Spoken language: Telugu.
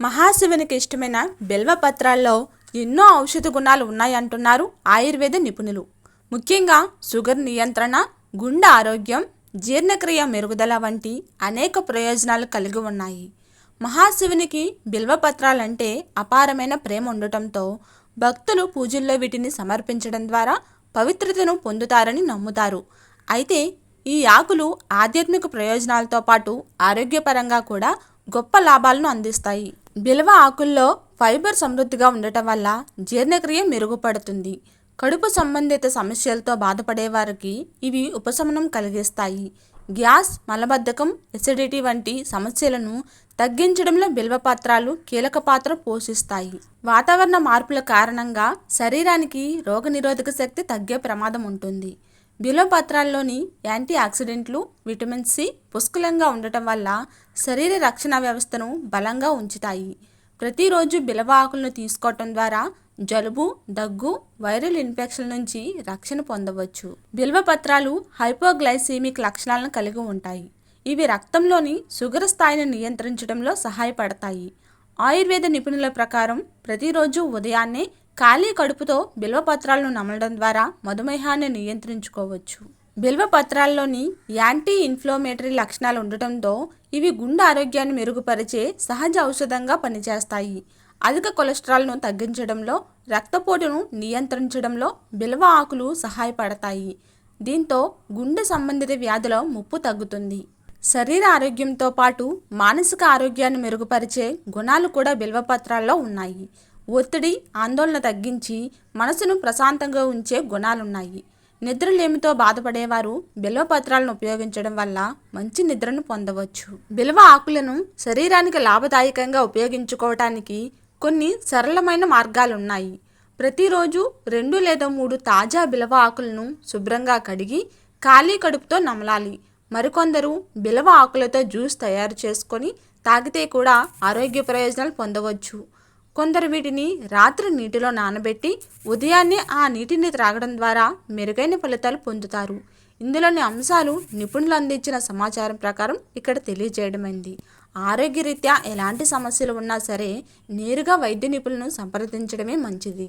మహాశివునికి ఇష్టమైన బిల్వ పత్రాల్లో ఎన్నో ఔషధ గుణాలు ఉన్నాయంటున్నారు ఆయుర్వేద నిపుణులు. ముఖ్యంగా షుగర్ నియంత్రణ గుండె ఆరోగ్యం జీర్ణక్రియ మెరుగుదల వంటి అనేక ప్రయోజనాలు కలిగి ఉన్నాయి. మహాశివునికి బిల్వపత్రాలంటే అపారమైన ప్రేమ ఉండటంతో భక్తులు పూజల్లో వీటిని సమర్పించడం ద్వారా పవిత్రతను పొందుతారని నమ్ముతారు. అయితే ఈ ఆకులు ఆధ్యాత్మిక ప్రయోజనాలతో పాటు ఆరోగ్యపరంగా కూడా గొప్ప లాభాలను అందిస్తాయి. బిలవ ఆకుల్లో ఫైబర్ సమృద్ధిగా ఉండటం వల్ల జీర్ణక్రియ మెరుగుపడుతుంది. కడుపు సంబంధిత సమస్యలతో బాధపడే వారికి ఇవి ఉపశమనం కలిగిస్తాయి. గ్యాస్ మలబద్ధకం ఎసిడిటీ వంటి సమస్యలను తగ్గించడంలో బిల్వ పాత్రాలు కీలక పాత్ర పోషిస్తాయి. వాతావరణ మార్పుల కారణంగా శరీరానికి రోగనిరోధక శక్తి తగ్గే ప్రమాదం ఉంటుంది. బిలోపత్రాల్లోని యాంటీ ఆక్సిడెంట్లు విటమిన్ సి పుష్కలంగా ఉండటం వల్ల శరీర రక్షణ వ్యవస్థను బలంగా ఉంచుతాయి. ప్రతిరోజు బిలవ ఆకులను తీసుకోవటం ద్వారా జలుబు దగ్గు వైరల్ ఇన్ఫెక్షన్ నుంచి రక్షణ పొందవచ్చు. బిల్వపత్రాలు హైపోగ్లైసీమిక్ లక్షణాలను కలిగి ఉంటాయి. ఇవి రక్తంలోని షుగర్ స్థాయిని నియంత్రించడంలో సహాయపడతాయి. ఆయుర్వేద నిపుణుల ప్రకారం ప్రతిరోజు ఉదయాన్నే ఖాళీ కడుపుతో బిల్వపత్రాలను నమలడం ద్వారా మధుమేహాన్ని నియంత్రించుకోవచ్చు. బిల్వపత్రాల్లోని యాంటీ ఇన్ఫ్లోమేటరీ లక్షణాలు ఉండటంతో ఇవి గుండె ఆరోగ్యాన్ని మెరుగుపరిచే సహజ ఔషధంగా పనిచేస్తాయి. అధిక కొలెస్ట్రాల్ను తగ్గించడంలో రక్తపోటును నియంత్రించడంలో బిల్వ ఆకులు సహాయపడతాయి. దీంతో గుండె సంబంధిత వ్యాధుల ముప్పు తగ్గుతుంది. శరీర ఆరోగ్యంతో పాటు మానసిక ఆరోగ్యాన్ని మెరుగుపరిచే గుణాలు కూడా బిల్వపత్రాల్లో ఉన్నాయి. ఒత్తిడి ఆందోళన తగ్గించి మనసును ప్రశాంతంగా ఉంచే గుణాలున్నాయి. నిద్రలేమితో బాధపడేవారు బిల్వపత్రాలను ఉపయోగించడం వల్ల మంచి నిద్రను పొందవచ్చు. బిల్వ ఆకులను శరీరానికి లాభదాయకంగా ఉపయోగించుకోవటానికి కొన్ని సరళమైన మార్గాలున్నాయి. ప్రతిరోజు రెండు లేదా మూడు తాజా బిలవ ఆకులను శుభ్రంగా కడిగి ఖాళీ కడుపుతో నమలాలి. మరికొందరు బిలవ ఆకులతో జ్యూస్ తయారు చేసుకొని తాగితే కూడా ఆరోగ్య ప్రయోజనాలు పొందవచ్చు. కొందరు వీటిని రాత్రి నీటిలో నానబెట్టి ఉదయాన్నే ఆ నీటిని త్రాగడం ద్వారా మెరుగైన ఫలితాలు పొందుతారు. ఇందులోని అంశాలు నిపుణులు అందించిన సమాచారం ప్రకారం ఇక్కడ తెలియజేయడమైంది. ఆరోగ్యరీత్యా ఎలాంటి సమస్యలు ఉన్నా సరే నేరుగా వైద్య నిపుణులను సంప్రదించడమే మంచిది.